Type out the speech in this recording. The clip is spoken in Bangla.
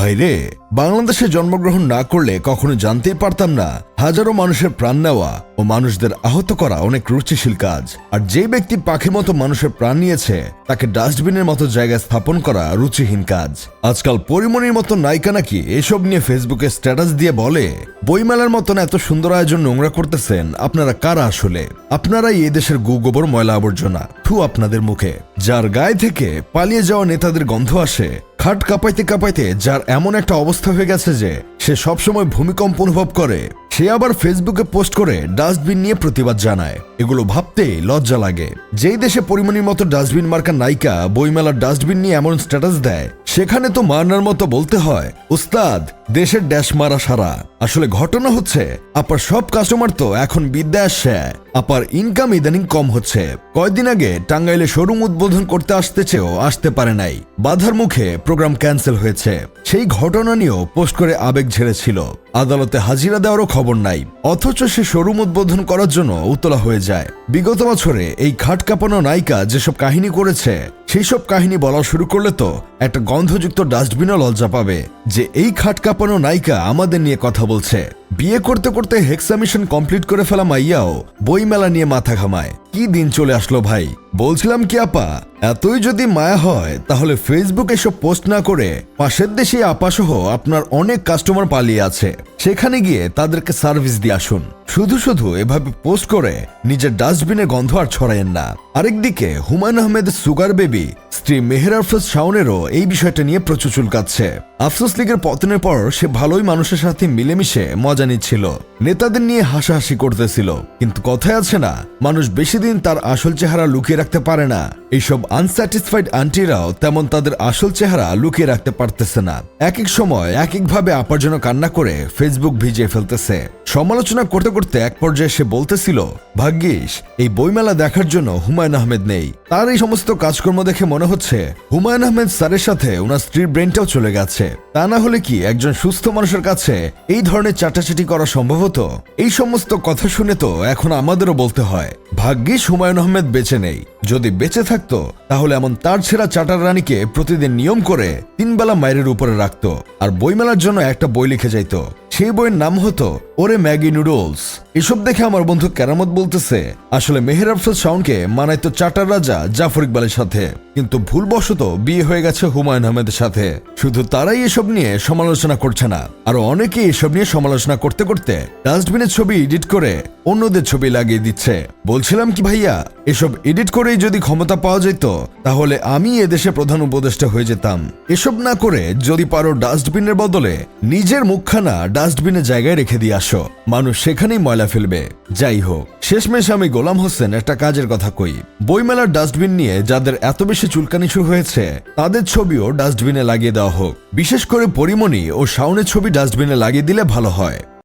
भैले বাংলাদেশে জন্মগ্রহণ না করলে কখনো জানতেই পারতাম না, হাজারো মানুষের প্রাণ নেওয়া ও মানুষদের আহত করা অনেক রুচিশীল কাজ। আর যে ব্যক্তি পাখির মতো মানুষের প্রাণ নিয়েছে, তাকে ডাস্টবিনের মতো জায়গায় স্থাপন করা রুচিহীন কাজ। আজকাল পরিমণির মতো নায়িকা নাকি এসব নিয়ে ফেসবুকে স্ট্যাটাস দিয়ে বলে, বইমেলার মতন এত সুন্দর আয়োজন নোংরা করতেছেন, আপনারা কারা আসলে? আপনারাই এই দেশের গু গোবর ময়লা আবর্জনা, থু আপনাদের মুখে। যার গায়ে থেকে পালিয়ে যাওয়া নেতাদের গন্ধ আসে, খাট কাঁপাইতে কাঁপাইতে যার এমন একটা অবস্থা হয়ে গেছে যে সে সবসময় ভূমিকম্প অনুভব করে। সে আবার ফেসবুকে পোস্ট করে ডাস্টবিন নিয়ে প্রতিবাদ জানায়। এগুলো ভাবতে লজ্জা লাগে। যেই দেশে পরিমাণের মতো ডাস্টবিন মার্কা নায়িকা বইমেলার ডাস্টবিন নিয়ে এমন স্ট্যাটাস দেয়, সেখানে তো মারনার মতো বলতে হয়, উস্তাদ দেশের ড্যাশ মারা সারা। আসলে ঘটনা হচ্ছে, আপার সব কাস্টমার তো এখন বিদ্যা আসছে, আপার ইনকাম ইদানিং কম হচ্ছে। কয়েকদিন আগে টাঙ্গাইলে শোরুম উদ্বোধন করতে আসতে চেয়েও আসতে পারে নাই। বাধার মুখে প্রোগ্রাম ক্যান্সেল হয়েছে। সেই ঘটনা নিয়েও পোস্ট করে আবেগ ঝেড়েছিল। আদালতে হাজিরা দেওয়ারও খবর নাই। অথচ সে শোরুম উদ্বোধন করার জন্য উতলা হয়ে যায়। বিগত বছরে এই খাট কাঁপানো নায়িকা যেসব কাহিনী করেছে সেই সব কাহিনী বলা শুরু করলে তো একটা গন্ধযুক্ত ডাস্টবিনও লজ্জা পাবে। যে এই খাট কাঁপানো নায়িকা আমাদের নিয়ে কথা বলছে। বিয়ে করতে করতে হেক্সা মিশন কমপ্লিট করে ফেলা মাইয়াও বইমেলা নিয়ে মাথা ঘামায়। কি দিন চলে আসলো ভাই? বলছিলাম কি, আপা, এতই যদি মায়া হয়, তাহলে ফেসবুক এসব পোস্ট না করে পাশের দেশে আপাসহ আপনার অনেক কাস্টমার পালিয়ে আছে। সেখানে গিয়ে তাদেরকে সার্ভিস দিয়ে আসুন। শুধু শুধু এভাবে পোস্ট করে নিজের ডাস্টবিনে গন্ধ আর ছড়ায়েন না। আরেকদিকে হুমায়ুন আহমেদ সুগার বেবি, স্ত্রী মেহের আফরোজ শাওনেরও এই বিষয়টা নিয়ে প্রচুর চুলকাচ্ছে। আফসোস লীগের পতনের পর সে ভালোই মানুষের সাথে মিলেমিশে মজা নিচ্ছিল। নেতাদের নিয়ে হাসাহাসি করতেছিল। কিন্তু কথায় আছে না, মানুষ বেশি দিন তার আসল চেহারা লুকিয়ে রাখতে পারে না। এইসব আনস্যাটিসফাইড আন্টিরাও তেমন তাদের আসল চেহারা লুকিয়ে রাখতে পারতেছে না। এক এক সময়, এক একভাবে আপার জন্য কান্না করে ফেসবুক ভিজিয়ে ফেলতেছে। সমালোচনা করতে করতে এক পর্যায়ে সে বলতেছিল, ভাগ্যিস, এই বইমেলা দেখার জন্য হুমায়ুন আহমেদ নেই। তার এই সমস্ত কাজকর্ম দেখে মনে হচ্ছে হুমায়ুন আহমেদ স্যারের সাথে ওনার স্ত্রীর ব্রেনটাও চলে গেছে। তা না হলে কি একজন সুস্থ মানুষের কাছে এই ধরনের চাটাচাটি করা সম্ভব হতো? এই সমস্ত কথা শুনে তো এখন আমাদেরও বলতে হয়, ভাগ্যিস হুমায়ুন আহমেদ বেঁচে নেই। যদি বেঁচে থাকতো, তাহলে এমন তার ছেঁড়া চাটার রানীকে প্রতিদিন নিয়ম করে তিনবেলা মায়ের উপরে রাখতো, আর বইমেলার জন্য একটা বই লিখে যাইতো। সেই বইয়ের নাম হতো ওরে ম্যাগি নুডলস। এসব দেখে আমার বন্ধু কেরামত বলতেছে, আসলে মেহের আফসল শাওনকে মানাইতো চাটার রাজা জাফর ইকবালের সাথে, কিন্তু ভুলবশত বিয়ে হয়ে গেছে হুমায়ুন আহমেদের সাথে। শুধু তারাই এসব নিয়ে সমালোচনা করছে না, আরও অনেকেই এসব নিয়ে সমালোচনা করতে করতে ডাস্টবিনের ছবি এডিট করে অন্যদের ছবি লাগিয়ে দিচ্ছে। বলছিলাম কি ভাইয়া এসব এডিট করেই যদি ক্ষমতা পাওয়া যেত, তাহলে আমি এদেশে প্রধান উপদেষ্টা হয়ে যেতাম। এসব না করে যদি পারো ডাস্টবিনের বদলে নিজের মুখখানা ডাস্টবিনের জায়গায় রেখে দিয়ে আসো। মানুষ সেখানেই ময়লা ফেলবে। যাই হোক, শেষমেশ আমি গোলাম হোসেন একটা কাজের কথা কই। বইমেলার ডাস্টবিন নিয়ে যাদের এত বেশি চুলকানি শুরু হয়েছে, তাদের ছবিও ডাস্টবিনে লাগিয়ে দেওয়া হোক। বিশেষ করে পরিমণি ও শাওনের ছবি ডাস্টবিনে লাগিয়ে দিলে ভালো হয়।